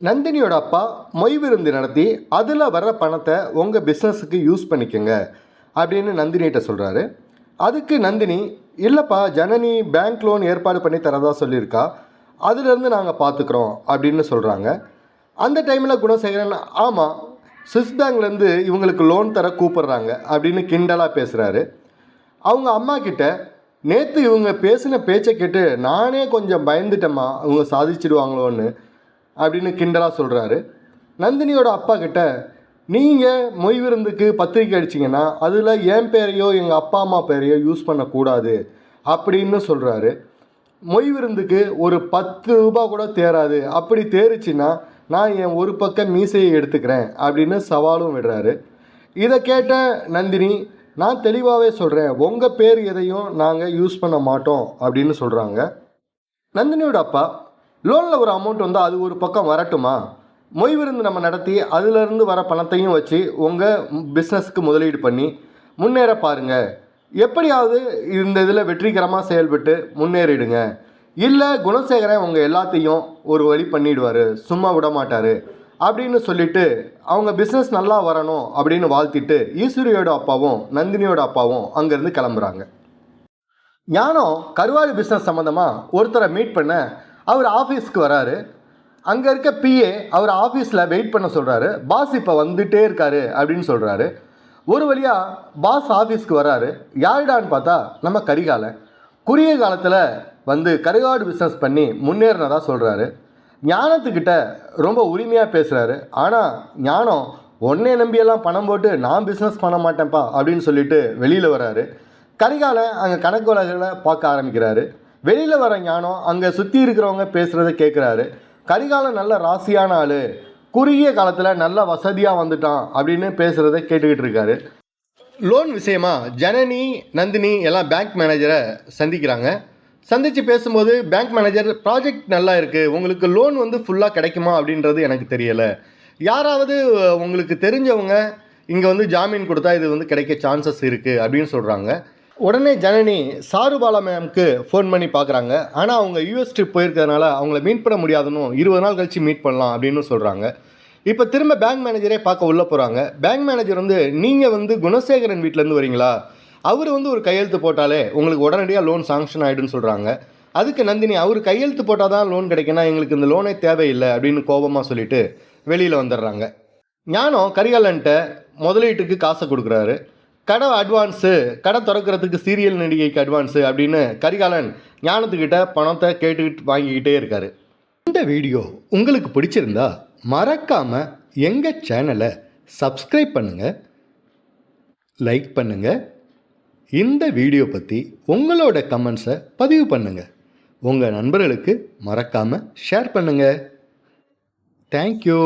நந்தினியோட அப்பா மொய் விருந்து நடத்தி அதில் வர்ற பணத்தை உங்கள் பிஸ்னஸுக்கு யூஸ் பண்ணிக்கோங்க அப்படின்னு நந்தினிகிட்ட சொல்கிறாரு அதுக்கு நந்தினி இல்லைப்பா ஜனனி பேங்க் லோன் ஏற்பாடு பண்ணி தரதா சொல்லியிருக்கா? அதுலேருந்து நாங்கள் பார்த்துக்குறோம் அப்படின்னு சொல்கிறாங்க அந்த டைமில் குணசேகரன் ஆமாம் சுவிஸ் பேங்க்லேருந்து இவங்களுக்கு லோன் தர கூப்பிடுறாங்க அப்படின்னு கிண்டலாக பேசுகிறாரு அவங்க அம்மா கிட்ட நேற்று இவங்க பேசின பேச்சை கேட்டு நானே கொஞ்சம் பயந்துட்டேம்மா. அவங்க சாதிச்சிடுவாங்களோன்னு அப்படின்னு கிண்டலாக சொல்கிறாரு நந்தினியோட அப்பா கிட்ட நீங்கள் மொய் விருந்துக்கு பத்திரிக்கை அடிச்சிங்கன்னா அதில் என் பேரையோ எங்கள் அப்பா அம்மா பேரையோ யூஸ் பண்ணக்கூடாது அப்படின்னு சொல்கிறாரு மொய் விருந்துக்கு ஒரு பத்து ரூபா கூட தேராது. அப்படி தேறுச்சுன்னா நான் என் ஒரு பக்கம் மீசையை எடுத்துக்கிறேன் அப்படின்னு சவாலும் விடுறாரு. இதை கேட்ட நந்தினி நான் தெளிவாகவே சொல்கிறேன் உங்கள் பேர் எதையும் நாங்கள் யூஸ் பண்ண மாட்டோம் அப்படின்னு சொல்கிறாங்க நந்தினியோட அப்பா லோனில் ஒரு அமௌண்ட் வந்தால் அது ஒரு பக்கம் வரட்டுமா? மொய் விருந்து நம்ம நடத்தி அதிலிருந்து வர பணத்தையும் வச்சு உங்கள் பிஸ்னஸ்க்கு முதலீடு பண்ணி முன்னேற பாருங்கள் எப்படியாவது இந்த இதில் வெற்றிகரமாக செயல்பட்டு முன்னேறிடுங்க. இல்லை குணசேகரன் அவங்க எல்லாத்தையும் ஒரு வழி பண்ணிடுவார் சும்மா விட மாட்டார் அப்படின்னு சொல்லிட்டு அவங்க பிஸ்னஸ் நல்லா வரணும் அப்படின்னு வாழ்த்திட்டு ஈஸ்வரியோட அப்பாவும் நந்தினியோட அப்பாவும் அங்கேருந்து கிளம்புறாங்க. ஞானம் கருவாடு பிஸ்னஸ் சம்மந்தமாக ஒருத்தரை மீட் பண்ண அவர் ஆஃபீஸ்க்கு வராரு. அங்கே இருக்க பிஏ அவர் ஆஃபீஸில் வெயிட் பண்ண சொல்கிறாரு பாஸ் இப்போ வந்துட்டே இருக்காரு அப்படின்னு சொல்கிறாரு ஒரு வழியாக பாஸ் ஆஃபீஸ்க்கு வராரு. யாருடான்னு பார்த்தா நம்ம கரிகாலன். குறுகிய காலத்தில் வந்து கருகாடு பிஸ்னஸ் பண்ணி முன்னேறினதாக சொல்கிறாரு ஞானத்துக்கிட்ட ரொம்ப உரிமையாக பேசுகிறாரு ஆனால் ஞானம் உன்னை நம்பியெல்லாம் பணம் போட்டு நான் பிஸ்னஸ் பண்ண மாட்டேன்ப்பா அப்படின்னு சொல்லிட்டு வெளியில் வராரு கரிகால அங்கே கணக்கு வழக்குகளை பார்க்க ஆரம்பிக்கிறாரு. வெளியில் வர ஞானம் அங்கே சுற்றி இருக்கிறவங்க பேசுகிறத கேட்குறாரு கரிகாலம் நல்ல ராசியான ஆள். குறுகிய காலத்தில் நல்ல வசதியாக வந்துட்டான் அப்படின்னு பேசுகிறத கேட்டுக்கிட்டு இருக்காரு. லோன் விஷயமா ஜனனி நந்தினி எல்லாம் பேங்க் மேனேஜரை சந்திக்கிறாங்க. சந்தித்து பேசும்போது பேங்க் மேனேஜர் ப்ராஜெக்ட் நல்லா இருக்குது உங்களுக்கு லோன் வந்து ஃபுல்லாக கிடைக்குமா? அப்படின்றது எனக்கு தெரியலை. யாராவது உங்களுக்கு தெரிஞ்சவங்க இங்கே வந்து ஜாமீன் கொடுத்தா இது வந்து கிடைக்க சான்சஸ் இருக்குது அப்படின்னு சொல்கிறாங்க உடனே ஜனனி சாருபாலா மேம்க்கு ஃபோன் பண்ணி பார்க்குறாங்க ஆனால் அவங்க யூஎஸ் ட்ரிப் போயிருக்கிறதுனால அவங்கள மீட் பண்ண முடியாதுன்னு இருபது நாள் கழித்து மீட் பண்ணலாம் அப்படின்னு சொல்கிறாங்க இப்போ திரும்ப பேங்க் மேனேஜரே பார்க்க உள்ளே போகிறாங்க பேங்க் மேனேஜர் வந்து நீங்கள் வந்து குணசேகரன் வீட்டிலேருந்து வரீங்களா? அவர் வந்து ஒரு கையெழுத்து போட்டாலே உங்களுக்கு உடனடியாக லோன் சாங்ஷன் ஆகிடுன்னு சொல்கிறாங்க அதுக்கு நந்தினி அவர் கையெழுத்து போட்டால் தான் லோன் கிடைக்குன்னா எங்களுக்கு இந்த லோனே தேவையில்லை அப்படின்னு கோபமாக சொல்லிட்டு வெளியில் வந்துடுறாங்க. ஞானம் கரிகாலன்ட்ட முதலீட்டுக்கு காசை கொடுக்குறாரு. கடை அட்வான்ஸு கடை திறக்கிறதுக்கு சீரியல் நடிகைக்கு அட்வான்ஸு அப்படின்னு கரிகாலன் ஞானத்துக்கிட்ட பணத்தை கேட்டுக்கிட்டு வாங்கிக்கிட்டே இருக்காரு. இந்த வீடியோ உங்களுக்கு பிடிச்சிருந்தா மறக்காமல் எங்கள் சேனலை சப்ஸ்கிரைப் பண்ணுங்கள் லைக் பண்ணுங்கள் இந்த வீடியோ பற்றி உங்களோட கமெண்ட்ஸை பதிவு பண்ணுங்கள் உங்கள் நண்பர்களுக்கு மறக்காமல் ஷேர் பண்ணுங்கள் தேங்க்யூ